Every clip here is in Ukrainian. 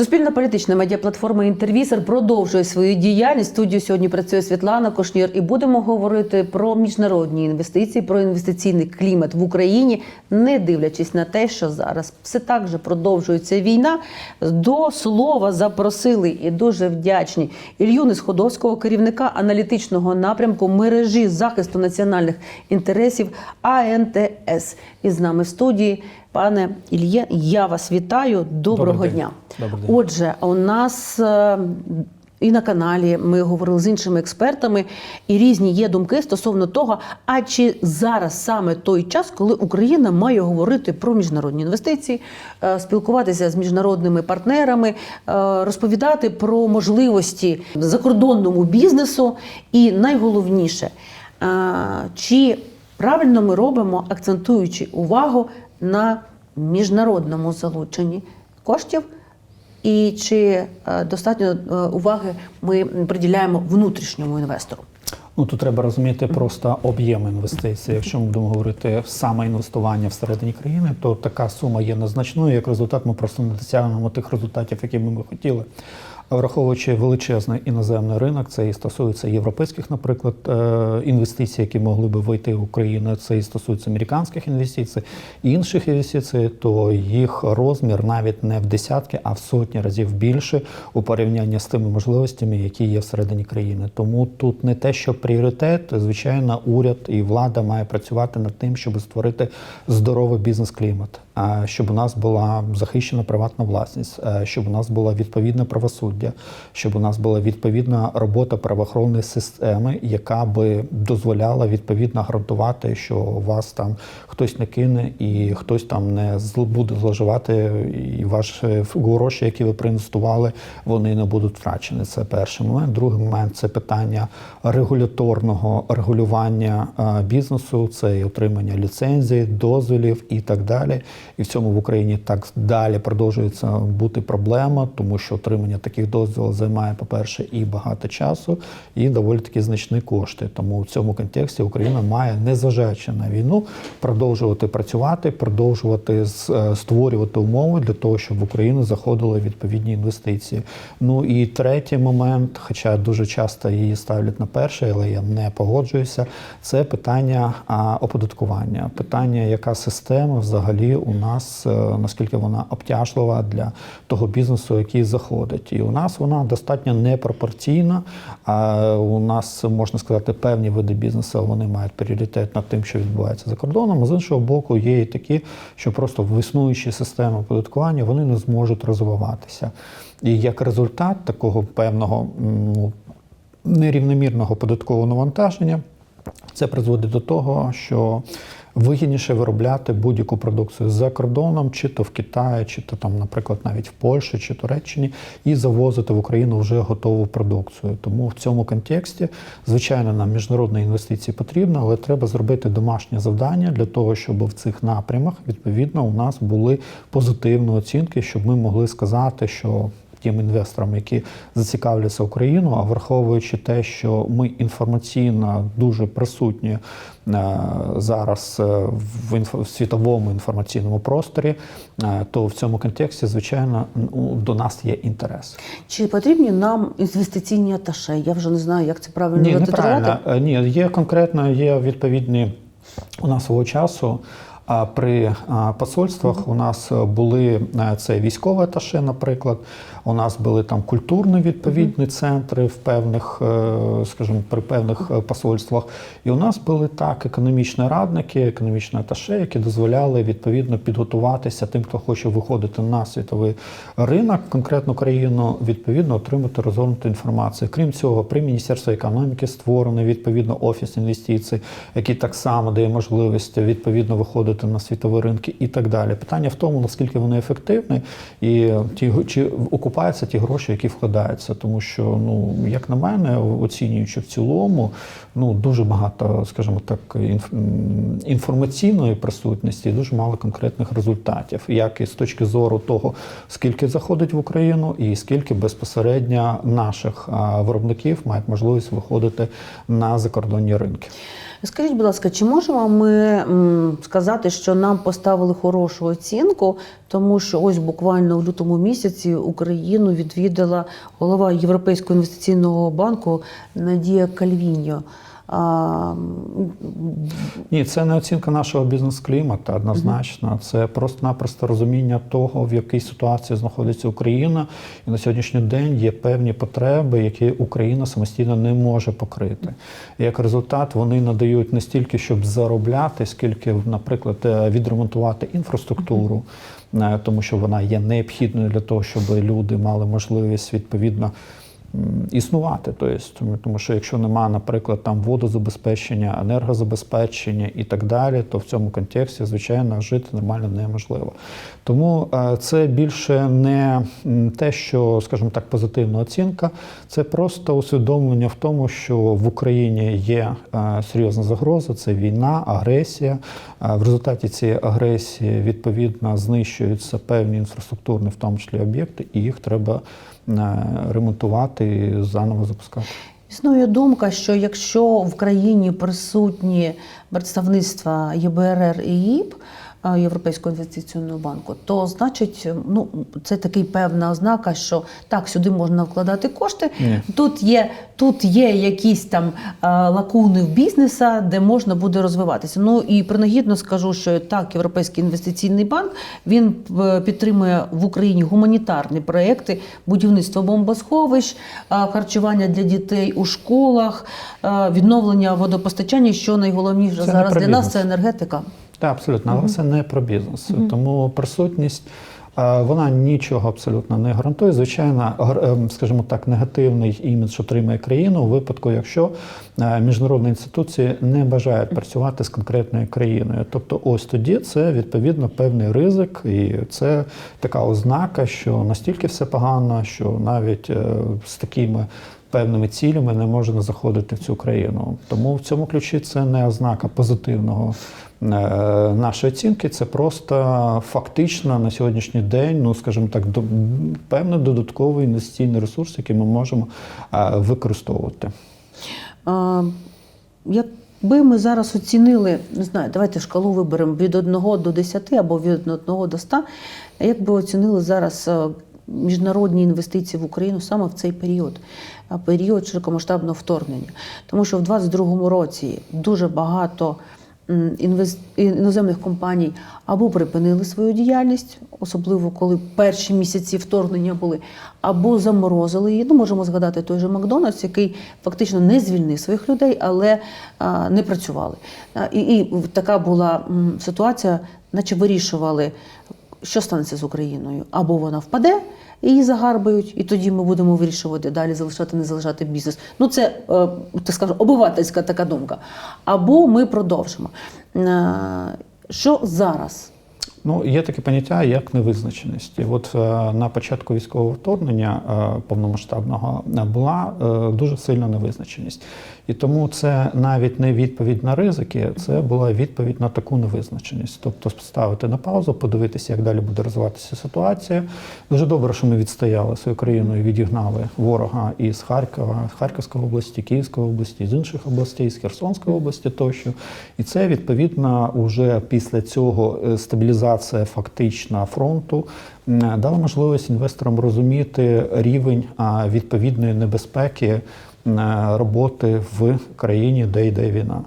Суспільна політична медіаплатформа Інтервізор продовжує свою діяльність. Студію сьогодні працює Світлана Кошнір, і будемо говорити про міжнародні інвестиції, про інвестиційний клімат в Україні, не дивлячись на те, що зараз все так же продовжується війна. До слова запросили і дуже вдячні Ілью Несходовського, керівника аналітичного напрямку мережі захисту національних інтересів АНТС. І з нами в студії. Пане Ільє, я вас вітаю. Доброго Добрий день. дня. Добрий день. Отже, у нас е, і на каналі ми говорили з іншими експертами, і різні є думки стосовно того, а чи зараз саме той час, коли Україна має говорити про міжнародні інвестиції, е, спілкуватися з міжнародними партнерами, е, розповідати про можливості закордонному бізнесу, і найголовніше, чи правильно ми робимо, акцентуючи увагу на міжнародному залученні коштів, і чи е, достатньо е, уваги ми приділяємо внутрішньому інвестору? Ну тут треба розуміти просто об'єм інвестицій. Якщо ми будемо говорити саме інвестування всередині країни, то така сума є незначною. Як результат, ми просто не досягнемо тих результатів, які би ми хотіли. А враховуючи величезний іноземний ринок, це і стосується європейських, наприклад, е, інвестицій, які могли би вийти в Україну, це і стосується американських інвестицій і інших інвестицій, то їх розмір навіть не в десятки, а в сотні разів більше у порівнянні з тими можливостями, які є всередині країни. Тому тут не те, що пріоритет, звичайно, уряд і влада має працювати над тим, щоб створити здоровий бізнес-клімат, щоб у нас була захищена приватна власність, е, щоб у нас була відповідне правосуддя, щоб у нас була відповідна робота правоохоронної системи, яка би дозволяла відповідно гарантувати, що вас там хтось не кине і хтось там не буде зловживати, і ваші гроші, які ви проінвестували, вони не будуть втрачені. Це перший момент. Другий момент це питання регуляторного регулювання е, бізнесу, це і отримання ліцензій, дозволів і так далі. І в цьому в Україні так далі продовжується бути проблема, тому що отримання таких дозволів займає, по-перше, і багато часу, і доволі таки значні кошти. Тому в цьому контексті Україна має, незважаючи на війну, продовжувати працювати, продовжувати е, створювати умови для того, щоб в Україну заходили відповідні інвестиції. Ну і третій момент, хоча дуже часто її ставлять на перший, але я не погоджуюся. Це питання оподаткування. Питання, яка система взагалі у нас, е, наскільки вона обтяжлива для того бізнесу, який заходить. І у нас вона достатньо непропорційна. А у нас можна сказати, певні види бізнесу вони мають пріоритет над тим, що відбувається за кордоном. А з іншого боку, є і такі, що просто в існуючій системі оподаткування вони не зможуть розвиватися. І як результат такого певного ну, нерівномірного податкового навантаження, це призводить до того, що вигідніше виробляти будь-яку продукцію за кордоном, чи то в Китаї, чи то там, наприклад, навіть в Польщі чи Туреччині, і завозити в Україну вже готову продукцію. Тому в цьому контексті, звичайно, нам міжнародні інвестиції потрібно, але треба зробити домашнє завдання для того, щоб в цих напрямах відповідно у нас були позитивні оцінки, щоб ми могли сказати, що тим інвесторам, які зацікавляться Україну, а враховуючи те, що ми інформаційно дуже присутні е, зараз е, в світовому інформаційному просторі, е, то в цьому контексті, звичайно, до нас є інтерес. Чи потрібні нам інвестиційні аташе? Я вже не знаю, як це правильно Ні. Е, Ні, є конкретно є відповідні у нас свого часу. а, При посольствах у нас були це військове аташе, наприклад. У нас були там культурні відповідні центри в певних, е, скажімо, при певних е, посольствах. І у нас були так економічні радники, економічні аташе, які дозволяли відповідно підготуватися тим, хто хоче виходити на світовий ринок, конкретну країну, відповідно отримати розгорнуту інформацію. Крім цього, при Міністерстві економіки створений відповідно офіс інвестицій, який так само дає можливість відповідно виходити на світові ринки і так далі. Питання в тому, наскільки вони ефективні, і ті чи окупаються ті гроші, які вкладаються. Тому що, ну як на мене, оцінюючи в цілому, ну дуже багато, скажімо так, інф- інформаційної присутності, і дуже мало конкретних результатів, як і з точки зору того, скільки заходить в Україну, і скільки безпосередньо наших виробників мають можливість виходити на закордонні ринки. Скажіть, будь ласка, чи можемо ми сказати, що нам поставили хорошу оцінку, тому що ось буквально в лютому місяці Україну відвідала голова Європейського інвестиційного банку Надія Кальвіньо. А, Ні, це не оцінка нашого бізнес-клімату однозначно. Це просто-напросто розуміння того, в якій ситуації знаходиться Україна, і на сьогоднішній день є певні потреби, які Україна самостійно не може покрити. І як результат, вони надають не стільки, щоб заробляти, скільки, наприклад, е, відремонтувати інфраструктуру, е, тому що вона є необхідною для того, щоб люди мали можливість відповідно. Існувати, тобто, тому- що якщо нема, наприклад, там водозабезпечення, енергозабезпечення і так далі, то в цьому контексті, звичайно, жити нормально неможливо. Тому е, це більше не те, що, скажімо так, позитивна оцінка, це просто усвідомлення в тому, що в Україні є е, серйозна загроза, це війна, агресія. Е, В результаті цієї агресії відповідно знищуються певні інфраструктурні, в тому числі об'єкти, і їх треба ремонтувати і заново запускати. Існує думка, що якщо в країні присутні представництва ЄБРР і ЄІП, е, Європейського інвестиційного банку, то значить, ну це такий певна ознака, що так, сюди можна вкладати кошти. Ні. Тут є, тут є якісь там е, лакуни в бізнеса, де можна буде розвиватися. Ну і принагідно скажу, що так, Європейський інвестиційний банк він е, підтримує в Україні гуманітарні проекти, будівництво бомбосховищ, е, харчування для дітей у школах, е, відновлення водопостачання. Що найголовніше Це зараз для нас це енергетика. Так, абсолютно, але це не про бізнес. Тому присутність. Вона нічого абсолютно не гарантує. Звичайно, ем, скажімо так, негативний імідж отримає країна у випадку, якщо е, міжнародні інституції не бажають працювати з конкретною країною. Тобто, ось тоді це відповідно певний ризик, і це така ознака, що настільки все погано, що навіть е, з такими певними цілями не можна заходити в цю країну. Тому в цьому ключі це не ознака позитивного е, нашої оцінки. Це просто фактично на сьогоднішній день, ну скажімо так, до, певний додатковий інвестиційний ресурс, який ми можемо е, використовувати. А, Якби ми зараз оцінили, не знаю, давайте шкалу виберемо від 1 до 10 або від 1 до 100, як би оцінили зараз е, міжнародні інвестиції в Україну саме в цей період, період широкомасштабного вторгнення? Тому що в 2022 році дуже багато іноземних компаній або припинили свою діяльність, особливо коли перші місяці вторгнення були, або заморозили її. Ну, можемо згадати той же Макдональдс, який фактично не звільнив своїх людей, але а, не працювали. І, і така була ситуація, наче вирішували, що станеться з Україною. Або вона впаде. Її загарбають, і тоді ми будемо вирішувати далі залишати, не залишати бізнес. Ну це е, так скажу, обивательська така думка. Або ми продовжимо. Е, Що зараз? Ну, є таке поняття як невизначеність. І от е, на початку військового вторгнення повномасштабного була дуже сильна невизначеність. І тому це навіть не відповідь на ризики, це була відповідь на таку невизначеність. Тобто поставити на паузу, подивитися, як далі буде розвиватися ситуація. Дуже добре, що ми відстояли свою країну і відігнали ворога із Харкова, Харківської області, Київської області, з інших областей, з Херсонської області тощо. І це відповідно вже після цього е, стабілізація фактична фронту дала можливість інвесторам розуміти рівень відповідної небезпеки роботи в країні, де йде війна.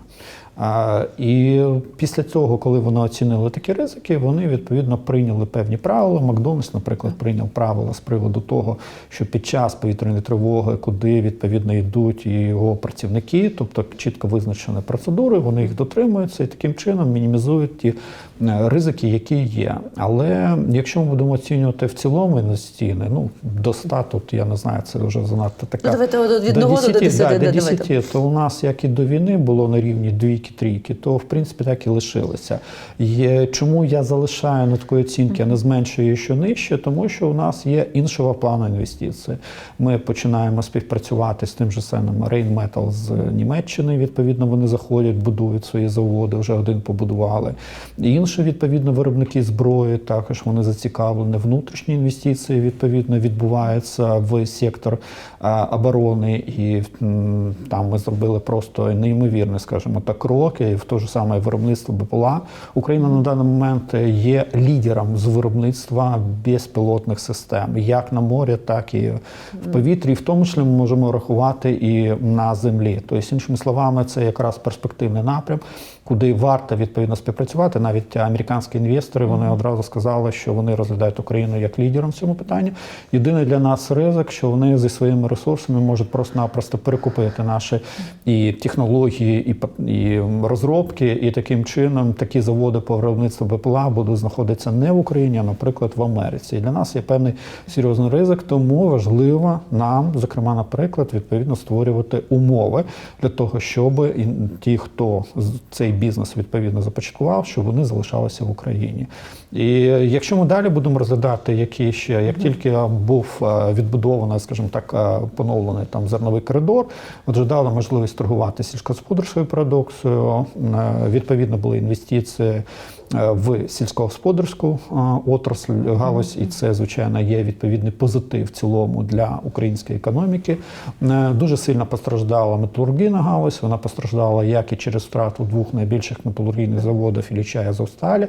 І після цього, коли вони оцінили такі ризики, вони відповідно прийняли певні правила. Макдональдс, наприклад, прийняв правила з приводу того, що під час повітряної тривоги, куди відповідно йдуть і його працівники, тобто чітко визначені процедури, вони їх дотримуються і таким чином мінімізують ті е, ризики, які є. Але якщо ми будемо оцінювати в цілому інвестиційне, ну до 100, тут я не знаю, це вже занадто така. Ну, давайте від одного до 10, да, да, до давайте. 10, то у нас як і до війни було на рівні двійки, трійки, то в принципі так і лишилося. Є, чому я залишаю на такої оцінки, а не зменшую її що нижче? Тому що у нас є іншого плану інвестицій. Ми починаємо співпрацювати з тим же самим Rheinmetall з Німеччини. Відповідно, вони заходять, будують свої заводи, вже один побудували. І інші, відповідно, виробники зброї також вони зацікавлені. Внутрішні інвестиції відповідно відбуваються в сектор оборони, і там ми зробили просто неймовірний, скажімо так, крок роки, і в те ж саме виробництво БПЛА, Україна на даний момент є лідером з виробництва безпілотних систем, як на морі, так і в повітрі. І в тому числі ми можемо рахувати і на землі. Тобто, іншими словами, це якраз перспективний напрям, куди варто відповідно співпрацювати. Навіть американські інвестори вони одразу сказали, що вони розглядають Україну як лідером в цьому питанні. Єдиний для нас ризик, що вони зі своїми ресурсами можуть просто-напросто перекупити наші і технології, і, і розробки, і таким чином такі заводи по виробництву БПЛА будуть знаходитися не в Україні, а, наприклад, в Америці. І для нас є певний серйозний ризик, тому важливо нам, зокрема, наприклад, відповідно створювати умови для того, щоб ті, хто цей бізнес відповідно започаткував, щоб вони залишалися в Україні. І якщо ми далі будемо розглядати, які ще як тільки був е, відбудований, скажімо так, е, поновлений там зерновий коридор, отже, дали можливість торгувати сільськогосподарською продукцією. е, Відповідно, були інвестиції в сільськогосподарську отрасль галузь, і це звичайно є відповідний позитив в цілому для української економіки. Дуже сильно постраждала металургійна галузь. Вона постраждала як і через втрату двох найбільших металургійних заводів Ілліча і Азовсталі.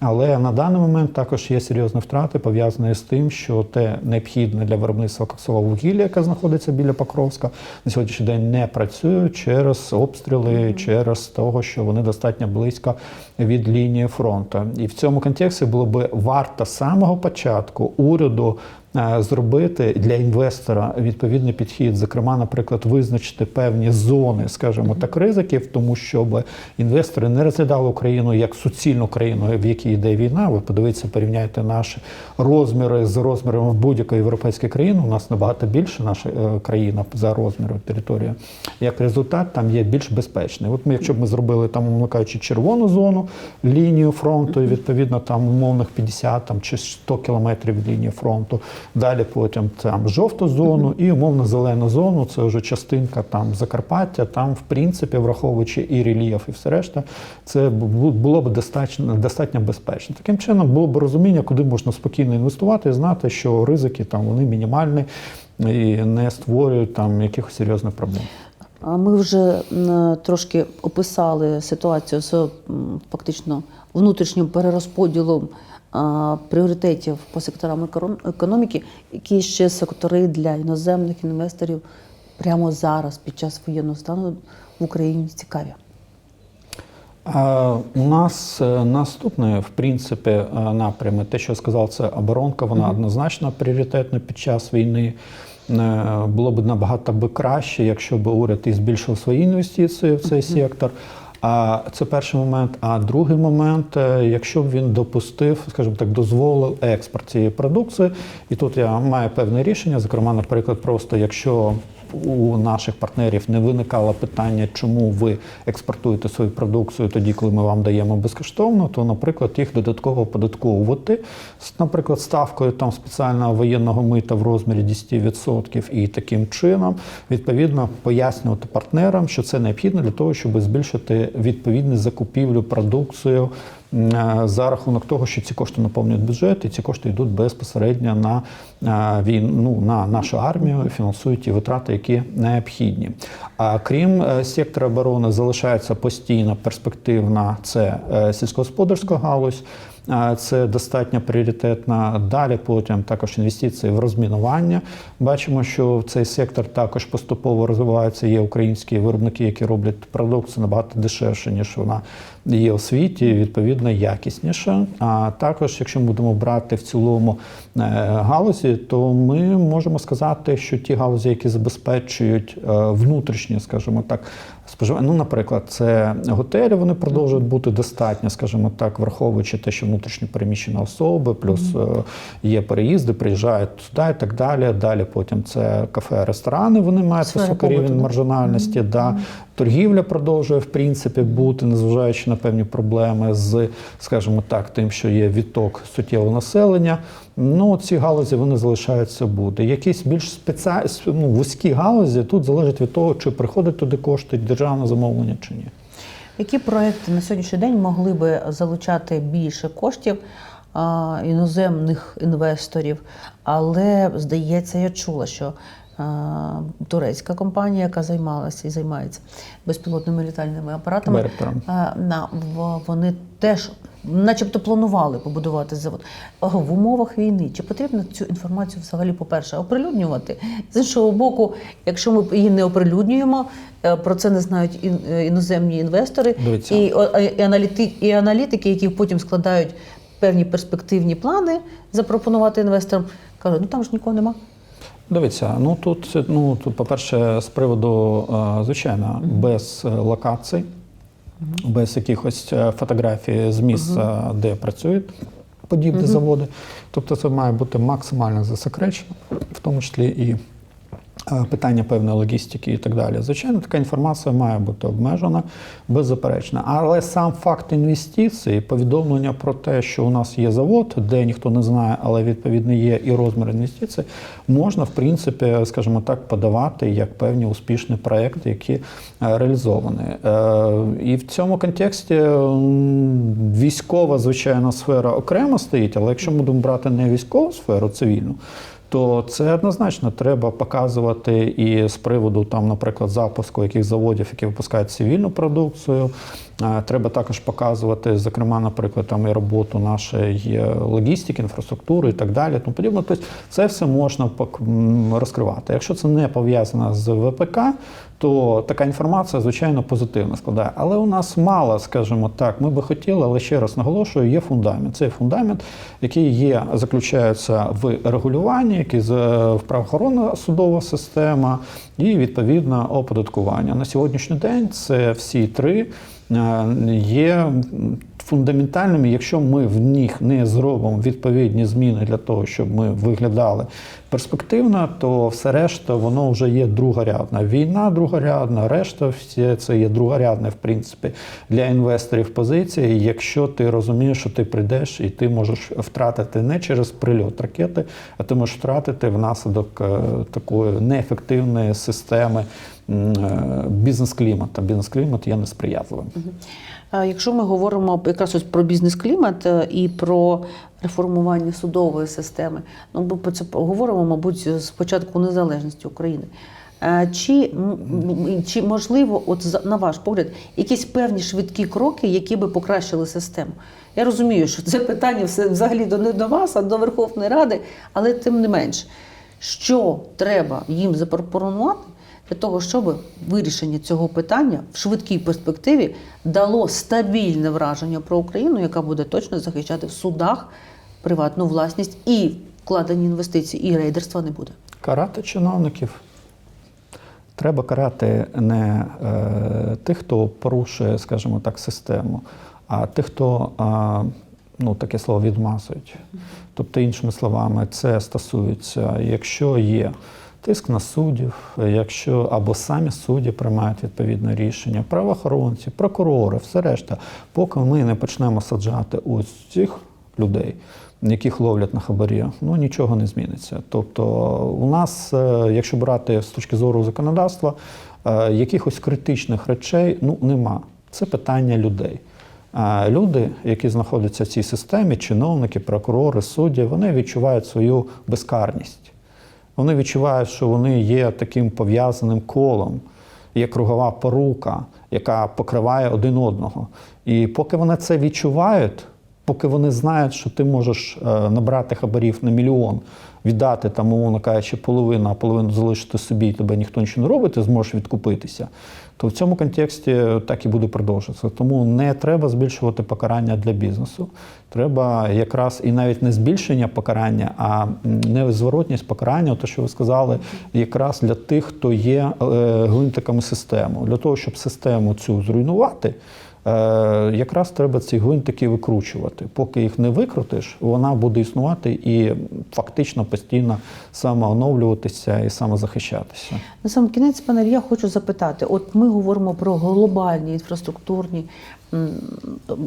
Але на даний момент також є серйозні втрати, пов'язані з тим, що те необхідне для виробництва коксового вугілля, яке знаходиться біля Покровська, на сьогоднішній день не працює через обстріли, через того, що вони достатньо близько від лінії фронту. І в цьому контексті було би варто з самого початку уряду зробити для інвестора відповідний підхід, зокрема, наприклад, визначити певні зони, скажімо так, ризиків, тому щоб інвестори не розглядали Україну як суцільну країну, в якій йде війна. Ви подивіться, порівняйте наші розміри з розмірами будь-якої європейської країни. У нас набагато більше наша е, країна за розміром території. Як результат, там є більш безпечний. От ми, якщо б ми зробили там, умовно кажучи, червону зону, лінію фронту, і відповідно там умовних 50 там, чи 100 кілометрів лінії фронту. Далі потім там жовту зону і умовно зелену зону. Це вже частинка там Закарпаття. Там, в принципі, враховуючи і рельєф, і все решта, це було б достатньо, достатньо безпечно. Таким чином було б розуміння, куди можна спокійно інвестувати, і знати, що ризики там вони мінімальні і не створюють там якихось серйозних проблем. А Ми вже трошки описали ситуацію з фактично внутрішнім перерозподілом пріоритетів по секторам економіки, які ще сектори для іноземних інвесторів прямо зараз, під час воєнного стану в Україні цікаві. У нас е, наступне, в принципі, е, напрями, те, що я сказав, це оборонка, вона однозначно пріоритетна під час війни. Е, Було б набагато би краще, якщо б уряд і збільшив свої інвестиції в цей сектор. А це перший момент. А другий момент, е, якщо б він допустив, скажімо так, дозволив експорт цієї продукції, і тут я маю певне рішення. Зокрема, наприклад, просто якщо у наших партнерів не виникало питання, чому ви експортуєте свою продукцію тоді, коли ми вам даємо безкоштовно, то, наприклад, їх додатково оподатковувати, наприклад, ставкою там спеціального воєнного мита в розмірі 10%, і таким чином відповідно пояснювати партнерам, що це необхідно для того, щоб збільшити відповідну закупівлю продукцію. Е, За рахунок того, що ці кошти наповнюють бюджет, і ці кошти йдуть безпосередньо на е, війну на нашу армію, фінансують ті витрати, які необхідні. А крім е, сектора оборони, залишається постійно перспективна це сільськогосподарська галузь. Це достатньо пріоритетна. Далі потім також інвестиції в розмінування. Бачимо, що цей сектор також поступово розвивається. Є українські виробники, які роблять продукцію набагато дешевше, ніж вона є у світі, відповідно якісніша. А також, якщо ми будемо брати в цілому е, галузі, то ми можемо сказати, що ті галузі, які забезпечують е, внутрішнє, скажімо так, споживання. Ну, наприклад, це готелі, вони продовжують бути достатньо, скажімо так, враховуючи те, що внутрішньо переміщені особи, плюс е, є переїзди, приїжджають туди і так далі. Далі потім це кафе, ресторани. Вони мають високий рівень маржинальності. Да. Торгівля продовжує в принципі бути, незважаючи на певні проблеми з, скажімо так, тим, що є відток суттєвого населення. Ну, ці галузі вони залишаються бути. Якісь більш спеціальні ну, вузькі галузі тут залежить від того, чи приходить туди кошти державне замовлення чи ні. Які проекти на сьогоднішній день могли би залучати більше коштів іноземних інвесторів? Але здається, я чула, що турецька компанія, яка займалася і займається безпілотними літальними апаратами. На, вони теж, начебто, планували побудувати завод. В умовах війни чи потрібно цю інформацію взагалі, по-перше, оприлюднювати? З іншого боку, якщо ми її не оприлюднюємо, е, про це не знають е, іноземні інвестори і, і, аналіти, і аналітики, які потім складають певні перспективні плани запропонувати інвесторам, кажуть, ну там ж нікого нема. Дивіться, ну тут ну тут, по-перше, з приводу, е, звичайно, без е, локацій, без якихось е, фотографій з місця, де працюють подібні заводи. Тобто це має бути максимально засекречено, в тому числі і питання певної логістики і так далі. Звичайно, така інформація має бути обмежена, беззаперечно. Але сам факт інвестицій, повідомлення про те, що у нас є завод, де ніхто не знає, але відповідно є і розмір інвестицій, можна, в принципі, скажімо так, подавати як певні успішні проекти, які е, реалізовані. Е, І в цьому контексті військова, звичайно, сфера окремо стоїть, але якщо ми будемо брати не військову сферу, цивільну, то це однозначно треба показувати і з приводу там, наприклад, запуску яких заводів, які випускають цивільну продукцію. Е, Треба також показувати, зокрема, наприклад, там і роботу нашої е, логістики, інфраструктури і так далі. Тому подібне. Тобто це все можна розкривати. Якщо це не пов'язано з ВПК, то така інформація, звичайно, позитивно складає. Але у нас мало, скажімо так, ми би хотіли, але ще раз наголошую, є фундамент. Цей фундамент, який є, заключається в регулюванні, який з- в правоохоронна судова система і відповідно оподаткування. На сьогоднішній день це всі три е, є м, фундаментальними, якщо ми в них не зробимо відповідні зміни для того, щоб ми виглядали перспективно, то все решта воно вже є другорядна. Війна другорядна, решта все це є другорядне, в принципі, для інвесторів позиції. Якщо ти розумієш, що ти прийдеш і ти можеш втратити не через прильот ракети, а ти можеш втратити внаслідок е, такої неефективної системи е, бізнес-клімату. Бізнес-клімат є несприятливим. А Якщо ми говоримо якраз ось про бізнес-клімат е, і про реформування судової системи, ну ми про це поговоримо, мабуть, з початку незалежності України. Е, Чи, чи можливо, от на ваш погляд, якісь певні швидкі кроки, які би покращили систему? Я розумію, що це питання все взагалі до не до вас, а до Верховної Ради, але тим не менш, що треба їм запропонувати для того, щоб вирішення цього питання в швидкій перспективі дало стабільне враження про Україну, яка буде точно захищати в судах приватну власність і вкладені інвестиції, і рейдерства не буде. Карати чиновників. Треба карати не е, тих, хто порушує, скажімо так, систему, а тих, хто е, ну, таке слово відмазують. Тобто, іншими словами, це стосується, якщо є тиск на суддів, якщо або самі судді приймають відповідне рішення, правоохоронці, прокурори, все решта, поки ми не почнемо саджати ось цих людей, яких ловлять на хабарі, ну нічого не зміниться. Тобто, у нас, е, якщо брати з точки зору законодавства, е, якихось критичних речей ну нема. Це питання людей. Люди, які знаходяться в цій системі, чиновники, прокурори, судді, вони відчувають свою безкарність. Вони відчувають, що вони є таким пов'язаним колом, є кругова порука, яка покриває один одного. І поки вони це відчувають, поки вони знають, що ти можеш е, набрати хабарів на мільйон, віддати там, умовно кажучи, половину, а половину залишити собі, і тебе ніхто нічого не робить, ти зможеш відкупитися, то в цьому контексті так і буде продовжуватися. Тому не треба збільшувати покарання для бізнесу. Треба якраз і навіть не збільшення покарання, а м, незворотність покарання, те, що ви сказали, якраз для тих, хто є е, гвинтиками системи. Для того, щоб систему цю зруйнувати. Е, якраз треба ці гвинтики викручувати. Поки їх не викрутиш, вона буде існувати і фактично постійно самооновлюватися і самозахищатися. На сам кінець, пане, я хочу запитати: от ми говоримо про глобальні інфраструктурні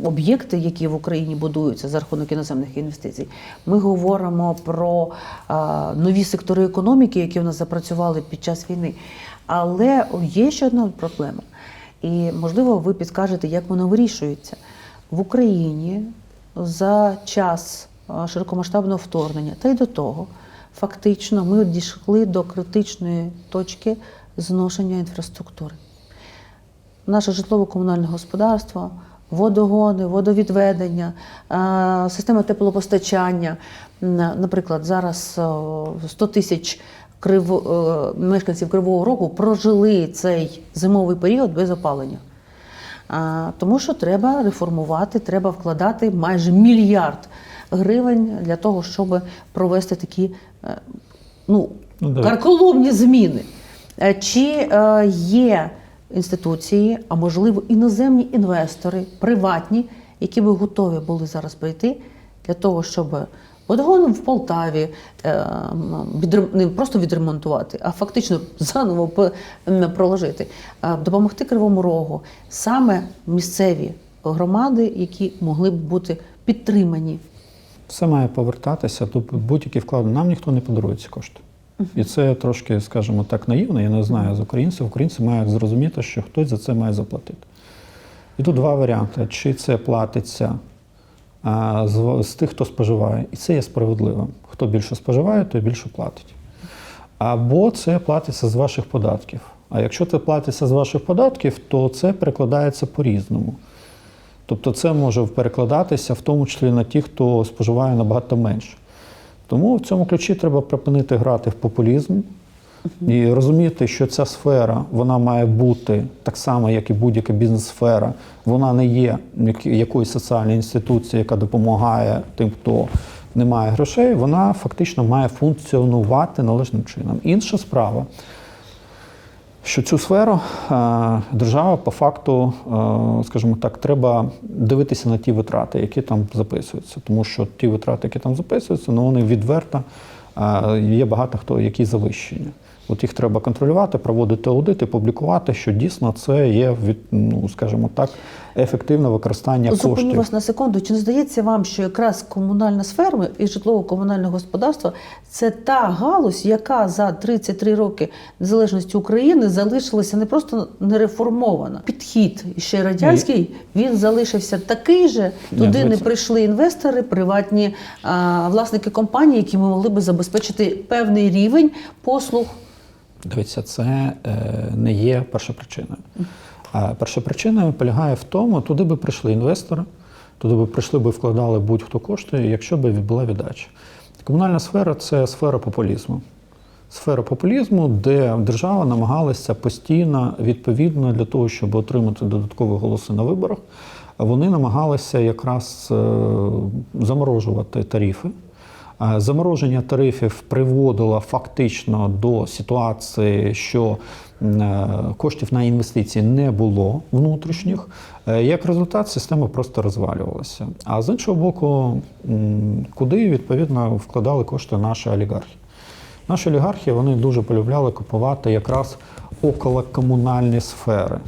об'єкти, які в Україні будуються за рахунок іноземних інвестицій. Ми говоримо про нові сектори економіки, які в нас запрацювали під час війни. Але є ще одна проблема. І, можливо, ви підскажете, як воно вирішується в Україні за час широкомасштабного вторгнення та й до того фактично ми дійшли до критичної точки зношення інфраструктури. Наше житлово-комунальне господарство, водогони, водовідведення, система теплопостачання. Наприклад, зараз о, 100 тисяч криво, е, мешканців Кривого Рогу прожили цей зимовий період без опалення. Тому що треба реформувати, треба вкладати майже мільярд гривень для того, щоб провести такі е, ну, Ну, карколомні зміни. Е, Чи є інституції, а можливо іноземні інвестори, приватні, які би готові були зараз прийти для того, щоб водогон в Полтаві е, не просто відремонтувати, а фактично заново проложити, е, допомогти Кривому Рогу саме місцеві громади, які могли б бути підтримані. Все має повертатися, тобто будь-які вклади. Нам ніхто не подарує ці кошти. І це трошки, скажімо так, наївно, я не знаю з українців. Українці мають зрозуміти, що хтось за це має заплатити. І тут два варіанти: чи це платиться з, з тих, хто споживає, і це є справедливим. Хто більше споживає, той більше платить. Або це платиться з ваших податків. А якщо це платиться з ваших податків, то це перекладається по-різному. Тобто це може перекладатися в тому числі на ті, хто споживає набагато менше. Тому в цьому ключі треба припинити грати в популізм і розуміти, що ця сфера вона має бути так само, як і будь-яка бізнес-сфера. Вона не є якоюсь соціальною інституцією, яка допомагає тим, хто не має грошей. Вона фактично має функціонувати належним чином. Інша справа що цю сферу е, держава по факту, е, скажімо так, треба дивитися на ті витрати, які там записуються. Тому що ті витрати, які там записуються, ну вони відверто е, є багато хто які завищені. От їх треба контролювати, проводити аудити, публікувати, що дійсно це є від, ну, скажімо так, ефективне використання Зупиню коштів. вас на секунду. Чи не здається вам, що якраз комунальна сфера і житлово-комунальне господарство це та галузь, яка за 33 роки незалежності України залишилася не просто не реформована. Підхід ще радянський він залишився такий же. Ні, Туди не дивіться. прийшли інвестори, приватні а, власники компаній, які могли би забезпечити певний рівень послуг. Дивіться, це е, не є першопричиною. А першопричиною полягає в тому, туди би прийшли інвестори, туди би прийшли би вкладали будь-хто кошти, якщо б була віддача. Комунальна сфера це сфера популізму. Сфера популізму, де держава намагалася постійно, відповідно для того, щоб отримати додаткові голоси на виборах, вони намагалися якраз е, заморожувати тарифи. Замороження тарифів приводило фактично до ситуації, що е, коштів на інвестиції не було внутрішніх. Е, Як результат, система просто розвалювалася. А з іншого боку, куди відповідно вкладали кошти наші олігархи? Наші олігархи вони дуже полюбляли купувати якраз околокомунальні сфери.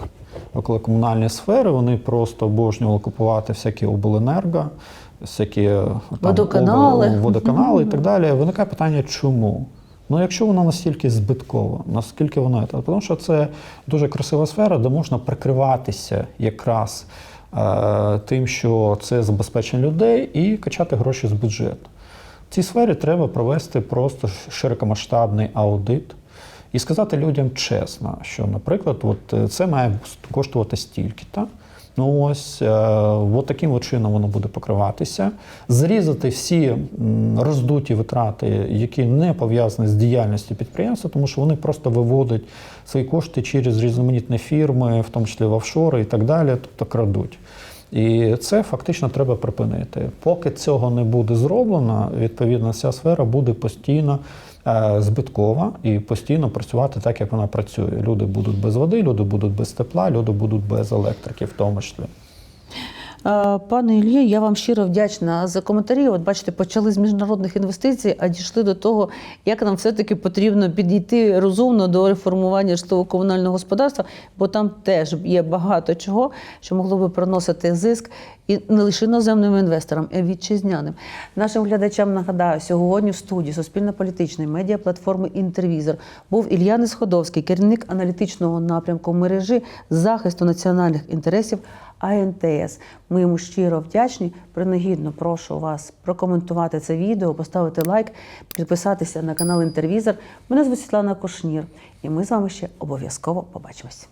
Околокомунальні сфери вони просто обожнювали купувати всякі обленерго, всякі е, там, Водоканали. обл- водоканали і так далі. Виникає питання, чому? Ну, якщо вона настільки збиткова, наскільки вона це? Тому що це дуже красива сфера, де можна прикриватися якраз е, тим, що це забезпечення людей, і качати гроші з бюджету. В цій сфері треба провести просто широкомасштабний аудит і сказати людям чесно, що, наприклад, от е, це має коштувати стільки. Та? Ну ось е, от таким от чином воно буде покриватися. Зрізати всі роздуті витрати, які не пов'язані з діяльністю підприємства, тому що вони просто виводять свої кошти через різноманітні фірми, в тому числі в офшори і так далі, тобто крадуть. І це фактично треба припинити. Поки цього не буде зроблено, відповідно, ця сфера буде постійно збиткова і постійно працювати так, як вона працює. Люди будуть без води, люди будуть без тепла, люди будуть без електрики, в тому числі. Е, Пане Іллі, я вам щиро вдячна за коментарі. От бачите, почали з міжнародних інвестицій, а дійшли до того, як нам все-таки потрібно підійти розумно до реформування житлово-комунального господарства, бо там теж є багато чого, що могло би приносити зиск І не лише іноземним інвесторам, а вітчизняним. Нашим глядачам нагадаю, сьогодні в студії Суспільно-політичної медіаплатформи Інтервізор був Ілья Несходовський, керівник аналітичного напрямку мережі захисту національних інтересів АНТС. Ми йому щиро вдячні. Принагідно прошу вас прокоментувати це відео, поставити лайк, підписатися на канал Інтервізор. Мене звуть Світлана Кушнір, і ми з вами ще обов'язково побачимось.